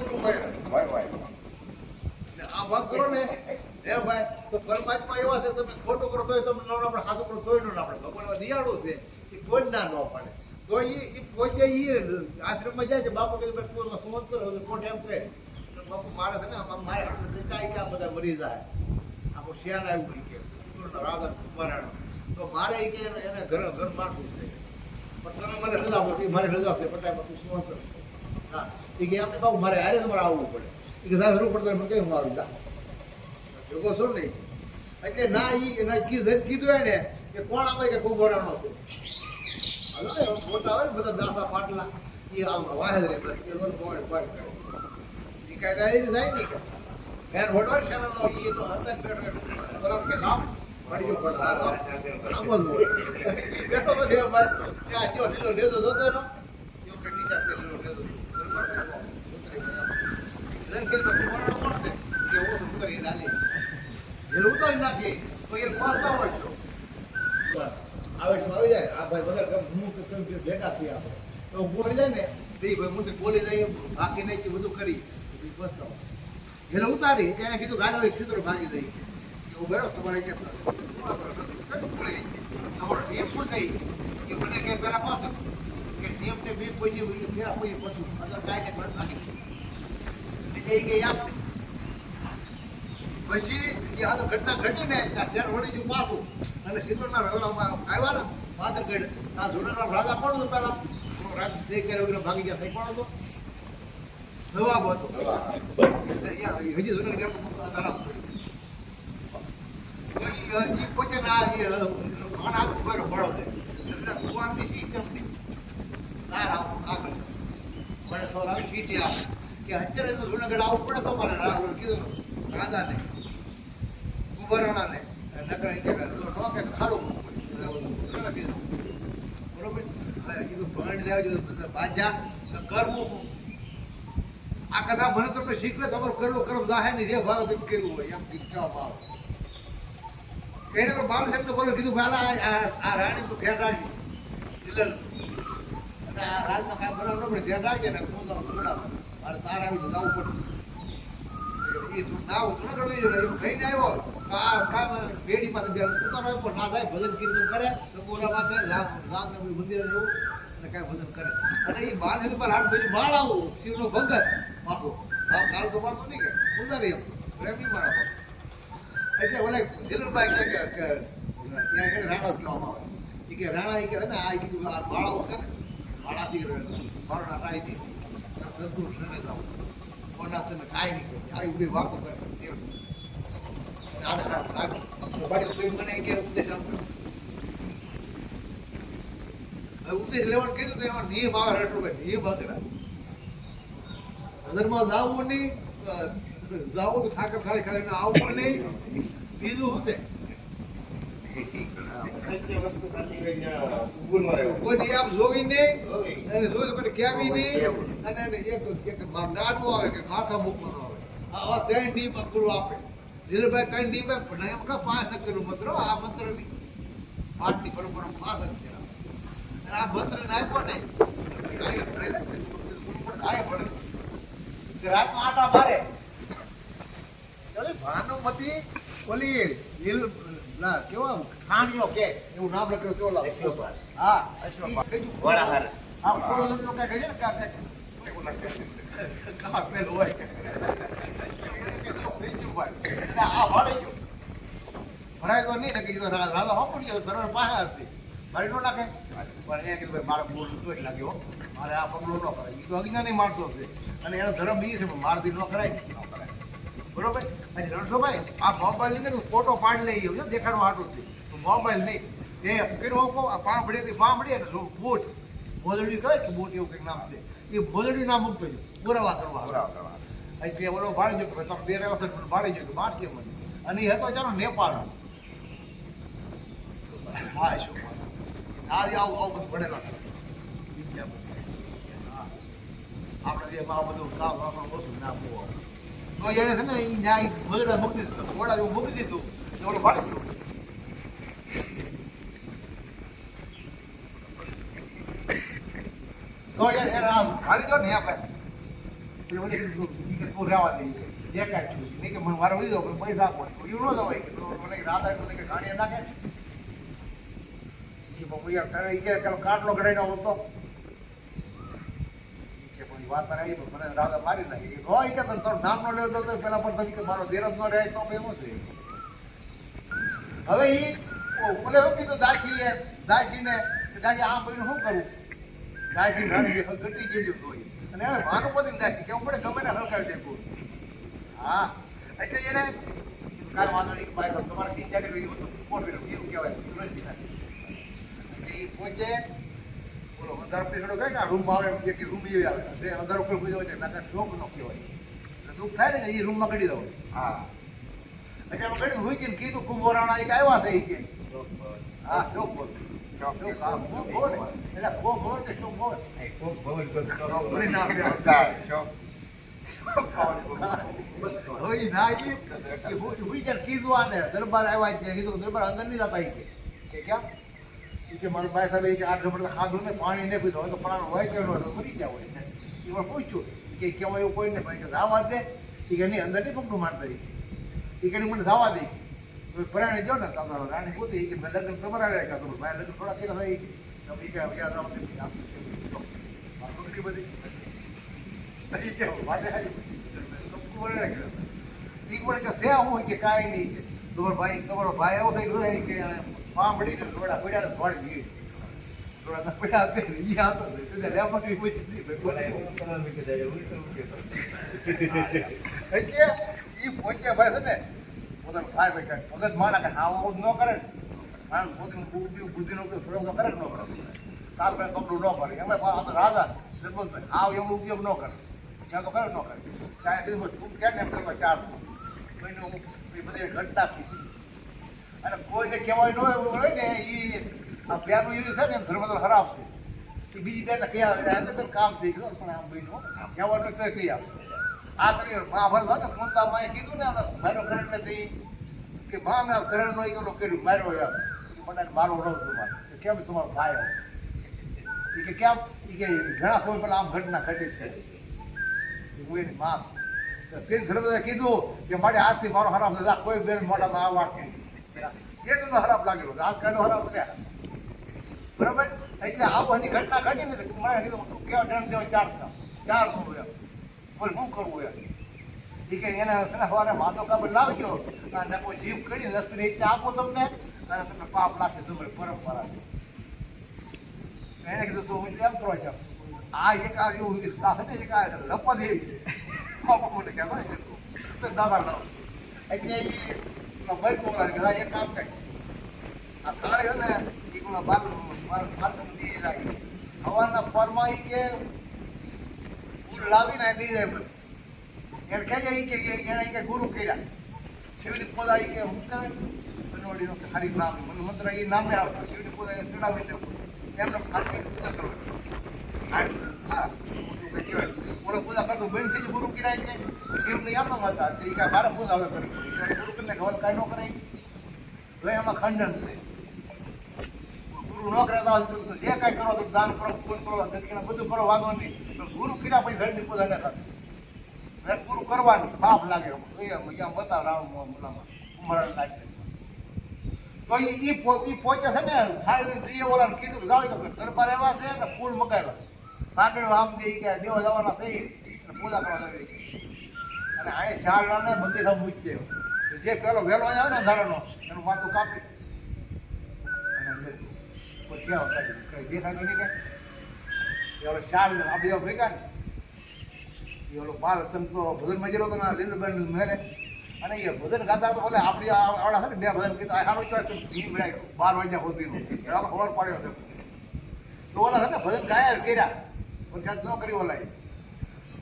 ગુરુ મળ્યા આ વાત કરો ને. હે ભાઈ તો પરમાત્મા એવા છે તમે ખોટું કરો તો તમને ન આપણે સાચું કરો તોય ન આપણે ભગવાન દિયાળો છે એ કોઈ ના ન પાડે. તો એ પોતે એ આશ્રમમાં જાય છે બાપુ કે તું સુમંત કરો તો એમ કહે. બાપુ મારે છે ને મારે હાથે ક્યાં બધા મરી જાય. આખો શિયાળ આવ્યું કે. પુત્રનો કુમારાણ તો મારે કે એને ઘર ઘર મારવું છે. પણ તમે મને રજા આપો મારે રજા છે પટાય તું સમજ કરો. હા. એ કે એમને બાપુ, મારે હારે તમારે આવવું પડે. એ કે દાદા જરૂર પડતો મને કઈ હું આવું? જા. જોગો શું નહીં. એટલે ના એ ના કીધું કીધું એને કે કોણ આવે કે કુંભારાનો છે? હવે ને મોટા હોય ને બધા દાસા પાટલા. એ આમ વાહે રે એ લોકો કોણ કોણ કરે? એ કાંઈ કાંઈ જાય નહીં ઘેર વડો છે એ તો હતા બરાબર કે એનો એવું કે નીચા તે લીલો લેતો ધન કે કુંભારાનો કોણ છે કે હું તો ઉતરી નાલી ઉતારી નાખીએ તો આવે જાય આ ભાઈ બધા હું ભેગા જાય ને બાકી બધું કરી પછી એટલે ઉતારી એને કીધું ગાડો ખીતરો ભાંગી દઈ કે હું તમારે કે મને કે પેલા કહો કે નિયમ ને બે પછી કોઈ પછી. અદર કાંઈ ને પણ એ કે આપને પછી એ આ તો ઘટના ઘટીને શહેર વળી ગયું પાછું. અને સિત્તોરના રગડામાં આવ્યા ને પાથરગઢ. આ જૂનાના રાજા કોણ હતો પહેલા? રાજ જે કરે વગેરે ભાગી ગયા કોણ હતો? નવાબ હતો. હજી જૂનાગઢ ગયા. તો ઈ પોતે ના ઈ આના આગળ ભણે એટલે કુંવારની સિસ્ટમ તાર આવું આગળ. મને થોડા સીટી આવે કે અત્યારે તો આવવું પડે તો મારે રા- કીધું રાજાને કુંભારાણાને નકર કે ખાડું કીધું, બરોબર? કીધું, ભણી દેવા જોઈએ બાજા કરવું? આ કથા મને તમને શીખવે તમારું કરવું કરવું જાહે ને જે ભાવ તેમ કર્યું હોય, એમ કીધા ભાવ. એને તો બાલ સાહેબ બોલો કીધું ભાલા આ રાણી તો ધ્યાન રાખજો. અને આ રાજમાં કાંઈ બનાવ ન પડે ધ્યાન રાખજે ને, હું તો બોલા મારે તાર આવીને જવું પડે એ ના કરવી જોઈએ. આવ્યો. તો કામ બેડી પાસે બે ઉતારો પણ ના થાય ભજન કીર્તન કરે. તો બોલા માથે રામ મંદિર જવું અને કાંઈ ભજન કરે. અને એ સાહેબ પર હાથ પછી બાળ આવું. શિવનો ભગત. પાછો આમ કાલ તો પાડતો નહીં કે? ઉતારી એમ. પ્રેમી મારા એટલે ઓલે દિલભાઈ કે ત્યાં એને રાણા કહેવામાં આવે. કે રાણા કે ને, આ કીધું બાળાઓ છે ને, બાળાથી બાળા રાઈ સંતોષ ને જાવ કોના તને કાંઈ નહીં કહે આવી બધી વાતો કરે ઉપદેશ લેવાનું કીધું તો એમાં નિયમ આવે રેટો ભાઈ નિયમ અઘરા નગરમાં જાવું નહીં જાવું તો ઠાકર ખાલી ખાલી આવવું નહીં બીજું શું સત્ય કોઈ પાંચ અક્ષરનો પરંપરા પાંચ અક્ષર અને આ મંત્ર ને, આય પડે રાતનો આટા મારે. ભાનુમતી ઓલી હિલ ના કેવા ખાણીઓ કે. એવું નામ લખેલું કેવો લાગે? હા. ઈ વડાહાર. હા જમનો કાંઈ કહે છે ને? કાંઈ કાંઈ કાં પેલું હોય. એટલે આ ગયો. ભરાય તો નહીં ગયો ધરણ પાસે હતી મારી નો નાખે? પણ એને કીધું ભાઈ મારા બોલ તો જ લાગ્યો. મારે આ પગલું ન કરાય એ તો અજ્ઞાની માણસો છે. અને એનો ધર્મ બી છે પણ મારથી ન કરાય. બરોબર? અને રણછોડભાઈ આ મોબાઈલ ને ફોટો પાડી લઈ ગયો દેખાડવા હાટું છે. મોબાઈલ નહીં. એ કર્યો કહો આ પાંભડી હતી પાંભડી અને બૂટ. ભોજડી કહે કે બૂટ એવું કંઈક નામ છે. એ ભોજડી નામ મૂકતો છે. પુરાવા કરવા પુરાવા કરવા. તે ઓલો ભાડે જો તમે બે વખત મને ભાડી જો માર કે મને અને એ હતો ચાલો નેપાળ હા શું એ આવું આવું બધું ભણેલા. આપણે જે આ બધું કામ આપણે બધું ના આવે. તો એને છે ને ન્યાય બગડા મૂકી દીધું ઘોડા જેવું મૂકી દીધું. ઓલો ભાડી ગયો. તો એને આમ ને આપણે. તું રહેવા દે જે થયું નહીં કે મને મારે જાવ પણ પૈસા આપો. એવું ન જવાય. મને રાધા કે ગાડી નાખે. કાટલો કઢાઈ નો હતો વાત આવી પણ મને રાધા મારી નાખી. રો કે, તને તારું નામ ન લેવું તો પેલા પણ તમે કે મારો દેર જ ન રહે તો એમ છે હવે ઈ ઓલે શું કીધું દાસીએ દાસીને દાસી આ ભાઈને શું કરું? દાસી રાણી ઘટી ગયેલું હોય. અને હવે ભાનું બધી દાસી કેવું પડે? ગમે ને હળકાવી દે હા. એટલે એને કાંઈ વાંધો નહીં સાહેબ, તમારે સિંચાઈ રહ્યું હતું. કોણ પેલું એવું કહેવાય. એવું નથી થાય. એટલે ઈ પહોંચે બોલો અંધારો પીસડો કહે કે રૂમ આવે એક રૂમ એ આવે. એટલે અંધારો કોઈ પૂછ્યો છે નાકા શોખ ન કહેવાય એટલે દુઃખ થાય ને એ રૂમમાં કરી દઉં. હા. એટલે એમાં હોય કે કીધું કુંભરાણા એક આવ્યા હતા એ કે. હા શોખ બોલ કે કે દરબાર આવ્યા કીધું દરબાર અંદર નહીં જતા કે. કે ઈ કે મારા ભાઈ સાહેબ કે આઠ જબરદસ્ત ખાધું ને પાણી ને પીધું. તો પાણી હોય કે હોય મરી ગયા હોય. એ પણ પૂછ્યું કે કેમ એવું કોઈ ને ભાઈ કે ધાવા દે. એ કે નહીં, અંદર નહીં પગલું મારતા ઈ કે. નહીં, મને ધાવા દે. હવે જો ને તમારો રાણી પોતે કે મેં લગ્ન તમારા કાં ભાઈ લગ્ન થોડા કર્યા થાય કે. કે યાદ આવશે. બધી. કે, વાતે હારી. કે કાંઈ નહીં. તમારો ભાઈ તમારો ભાઈ એવો થઈ ગયો કે પાંભડીને દોડા પડ્યા ને દોડી ગઈ દોડા તો પડ્યા તે ઈ આવતો તો લે પકડી પૂછી એટલે ઈ ભાઈ છે ને, પોતાનું ભાઈ ભાઈ મગજ મારા કે આવું ન કરે ને. મારા પોતાનું બુદ્ધિ બુદ્ધિનો ઉપયોગ થોડો કરે ન કરે. તાર ભાઈ કપડું ન ભરે. એમાં આ તો રાજા, જગવંતભાઈ આવ એમનો ઉપયોગ ન કરે. ત્યાં તો કરે ન કરે. ત્યાં કીધું તું એમ કરવા ચાર એ બધી ઘટના કીધી અને કોઈને કહેવાય ન એવું હોય ને એ આ પ્યાનું એવું છે ને ધર્મ તો ખરાબ છે. એ બીજી બેન કહી આવે, આ તો કામ થઈ ગયું, પણ આમ ભાઈ કહેવાનું તો કહી આવે. આ કરી મહાભારત હોય ને પોતા માએ કીધું ને મારો કરણ નથી કે મા મેં કરણ નો એકલો કર્યું મારો એમ. મને મારો રોજ તમારે કેમ તમારો ભાઈ એ કે કેમ? ઈ કે ઘણા સમય પહેલા આમ ઘટના ઘટી છે. હું એની માં તે ધર્મદાએ કીધું કે મારે હાથથી મારો હરામ થતા કોઈ બેન મોઢામાં આ વાત નહીં એ હરાપ લાગેલો આ કાયનો હરાપ બન્યા બરાબર? એટલે આવું હજી ઘટના ઘટી ને મારે કીધું, તું કેવા દંડ દેવા ચાર થા ચાર સો એમ. બોલ, શું કરવું એમ? એ કે એને સવારે માથો કાબર લાવજો. અને કોઈ જીવ કરી રસ્તે રીતે આપો તમને. અને તમને પાપ લાગશે તમારે પરંપરા એને કીધું, તું હું એમ કરવા જાઉં આ એક આ એવું ને એક આ લપત એવી છે. દાદા લાવ. એટલે એ ભાઈ બોલા કે એક કામ કર આ થાળી છે ને એ કોના બાર બાર બાર દી લાગી હવાના પરમાં ઈ કે ફૂલ લાવીને દઈ જાય મને એને કહે ઈ કે એને ઈ કે ગુરુ કર્યા શિવની પોલા ઈ કે હું કરે બનવાડીનો ગુરુ કિરાય છે? તે તો એમાં ખંડન છે. ગુરુ ન તો જે કાંઈ કરો તો દાન કરો પૂન કરો બધું કરો, વાંધો પણ ગુરુ કિરા પછી ઘરની પૂજા ન કરતા ગુરુ કરવાની પાપ લાગે બતાવ રામ મુલામાં, ઉમરણ લાગે. તો એ ઈ પો- ઈ પહોંચે છે ને દીએ ઓલાને કીધું તો દરબાર એવા છે ને ફૂલ મગાવ્યા. પાગળ વામ દે કે દેવા જવાના થઈ અને પૂજા કરવા લાગી. અને આને ચાર લાને આમ મૂકી દે જે પેલો વેલો આવે ને અંધારાનો એનું માથું કાપી. અને પછી કોઈ દેખાય નહીં કઈ. એવડો ચાર આપણે ભેગા ને. એ ઓલો બાલ સંતો ભજન મજેલો તો ના લીલુબેન મેરે. અને એ ભજન ગાતા તો ઓલે આપણી આવડા છે ને, બે ભજન કીધું, આ સારું ચોઈસ ભીમ રાખ્યું બાર વાગ્યા એનો ખબર પડ્યો છે તો ઓલા છે ને ભજન ગાયા કર્યા. વરસાદ ન કરી ઓલાય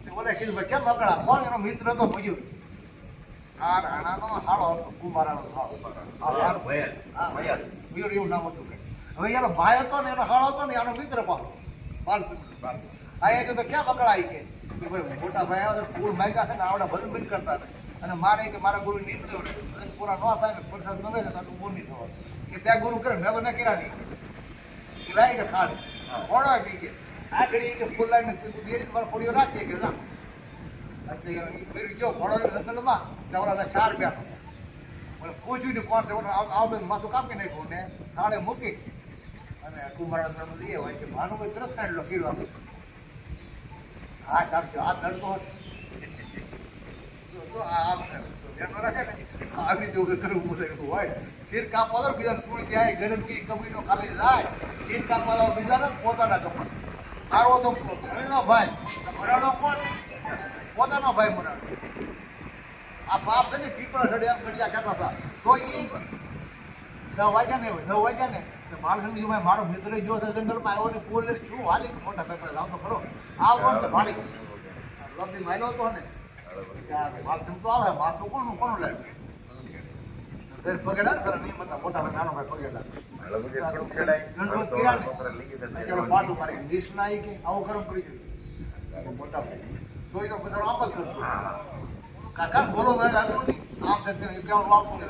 તે ઓલે કીધું ભાઈ કેમ મકડા કોણ એનો મિત્ર હતો? મજૂર આ રાણાનો હાળો હતો કુમારાનો હાળો. મયુર એવું નામ હતું. હવે એનો ભાઈ હતો ને એનો હાળો હતો ને એનો મિત્ર પાછો બાલ આ એ તો ક્યાં પકડાય કે? ભાઈ મોટા ભાઈ આવે ફૂલ માગ્યા છે ને આવડે ભજન બંધ કરતા હતા. અને મારે કે મારા ગુરુ નીકળે પૂરા ન થાય ને પ્રસાદ ન હોય ને તો ઊભો નહીં થવા. કે ત્યાં ગુરુ કરે મેં તો ન કર્યા નહીં લાય કે ખાડે કોણ બી કે? આ ઘડી કે ફૂલ લાઈને બે જ મારા ફોડીઓ રાખીએ કે જા એટલે એ ફેરી ગયો ભણો જંગલમાં ત્યાં ઓલા ચાર બેઠો મને પૂછ્યું ને કોણ છે? ઓલો આવ આવ માથું કાપી નાખ્યું ને થાળે મૂકી અને કુંભારા એ હોય કે ભાનુભાઈ તરત કાઢલો કીધું આપણે હા ચાલજો આ ધડકો તો તો આ આમ છે. તો ધ્યાનમાં રાખે ને, આવી જેવું કરવું પડે એવું હોય. ખીર કાપવા દો બીજા થોડી ત્યાં ગરમકી કબીનો ખાલી જાય ખીર કાપવા દો બીજા ને પોતાના કપડ. મારો તો ભણેલો ભાઈ. ભણાડો કોણ? પોતાનો ભાઈ ભણાડો આ બાપ છે ને પીપળા ઘડે એમ કરી કહેતા હતા તો એ નવ વાગ્યા ને નવ વાગ્યા ને. તો મારા ભાઈ, મારો મિત્ર જો છે જંગલમાં, આવ્યો ને પોલીસ શું હાલી? મોટા પેપર લાવતો ખરો. આવો ને ભાડી લગ્ન માયલો હતો ને. માલસંગ તો આવે માથું કોણ કોણ લાવ્યું પગેલા ને ખરા નહીં મતલબ મોટા ભાઈ, નાનો ભાઈ પગેલા ચલો નહીં આમ તે કેવાનું આપવું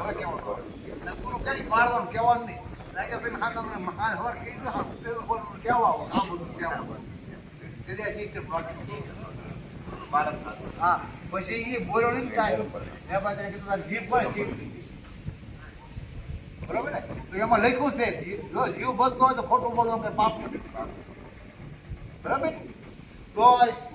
કહી દો કહેવા આવો આમ બધું કહેવાનું તેથી આ ચીજ હા, પછી એ બોલ્યો નહીં કાંઈ. એ પાછળ કીધું જીભ પર જીભ બરોબર ને? તો એમાં લખ્યું છે જો જીવ બચતો હોય તો ખોટું બોલવાનું કે પાપ બરાબર તો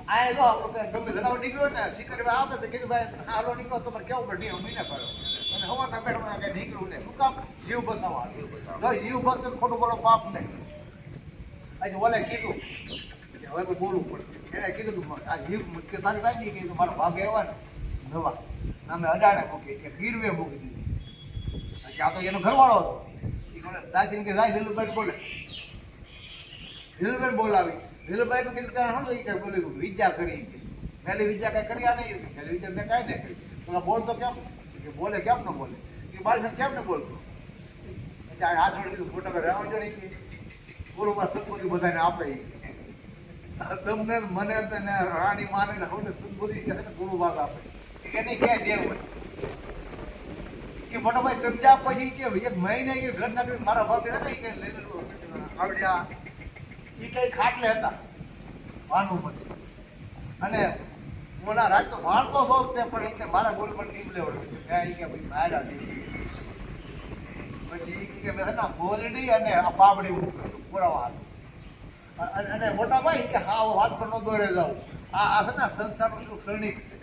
આ જો તમે ગમે જણાવર નીકળ્યો ને, શિકાર આવતા તો કીધું, ભાઈ આલો નીકળો, તો કેવું પડે? નહીં મહિને પડ્યો અને હવારના પેટમાં કઈ નીકળ્યું ને શું કામ? જીવ બચાવવા જો જીવ બચશે તો ખોટું બોલો, પાપ નહીં. આજે ઓલે કીધું કે હવે કોઈ બોલવું પડે એને કીધું આ જીવ કે તારી લાગી કે મારો ભાગ એવા ને, નવા. અમે અડાણે મૂકી, કે ગીરવે મૂકી દીધી. આ તો એનો ઘરવાળો હતો. એ કોને દાચીને કે જાય લીલુભાઈ બોલે. લીલુભાઈ બોલાવી. લીલુભાઈ કીધું ત્યાં હણો એ કઈ વિદ્યા કરી પહેલી વિદ્યા કઈ કર્યા નહીં પહેલી વિદ્યા મેં કાંઈ નહીં કરી. તો કેમ? કે બોલે કેમ ન બોલે? એ બાળક કેમ ન બોલતો? હાથ વળી મોટા ભાઈ રહેવા જો નહીં ગુરુમાં સદબુદ્ધિ બધાને આપે તમને મને રાણી માને ને ગુરુ ભાગ આપે. કે નહીં ક્યાં હોય. કે મોટા ભાઈ સમજ્યા પછી કે એક મહિને એ ઘર નાખી મારા ભાગ હતા એ કઈ લઈને આવડ્યા. એ કઈ ખાટલે હતા. વાનું પછી અને મોના રાજ તો છો તે, પણ એ કે મારા ગોળ પણ નીકળે લેવડે મેં એ કે ભાઈ મારા પછી એ કે મેં છે ને ગોલડી અને આ પાબડી પુરાવા અને મોટા ભાઈ કે હા વાત પર નો દોરે જાઉં. આ આ છે ને સંસારનું શું ક્ષણિક છે.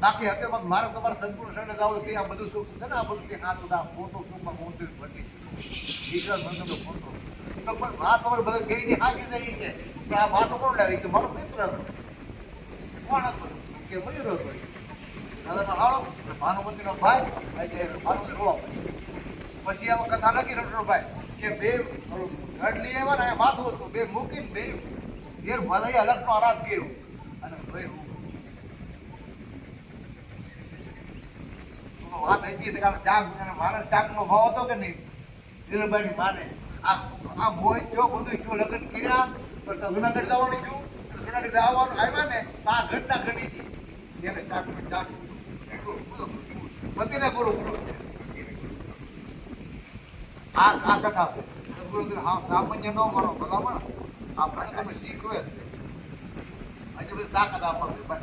બાકી હકીકત મારો તમારે સંપૂર્ણ શરણે જાવ તે આ બધું સુખ છે ને, આ બધું કે તો આ ફોટો સુખમાં મોટી ભટી ઈશ્વર બંધ તો ફોટો તો પણ વાત તમારે બધા ગઈ ની હાકી છે. કે આ વાતો કોણ લાવી? કે મારો મિત્ર હતો. કોણ હતો? કે મયુર હતો. દાદા હાલો ભાનુમતીનો ભાઈ આજે ભાનુમતી રોવા પછી આમાં કથા લખી રમતો ભાઈ, કે બે ઘડલી આવ્યા ને માથું હતું, બે મૂકીને બે ઘેર ભલાઈ અલગનો આરાધ કર્યો. અને ભાઈ હું તો વાત છે કે ચાકનો ભાવ હતો કે નહીં? ધીરુભાઈની માને. આ આ થયો બધું થયું લગ્ન કર્યા પણ જુનાગઢ જવાનું થયું. જુનાગઢ આવવાનું આવ્યા ને આ ઘટના ઘટી હતી. એને ચાક ચાક પતિને ગુરુ આ આ કથા હા, સામાન્ય ન માનો, ભલામણ. આ ભાઈ તમે શીખવે હજી બધી તાકાત આપણને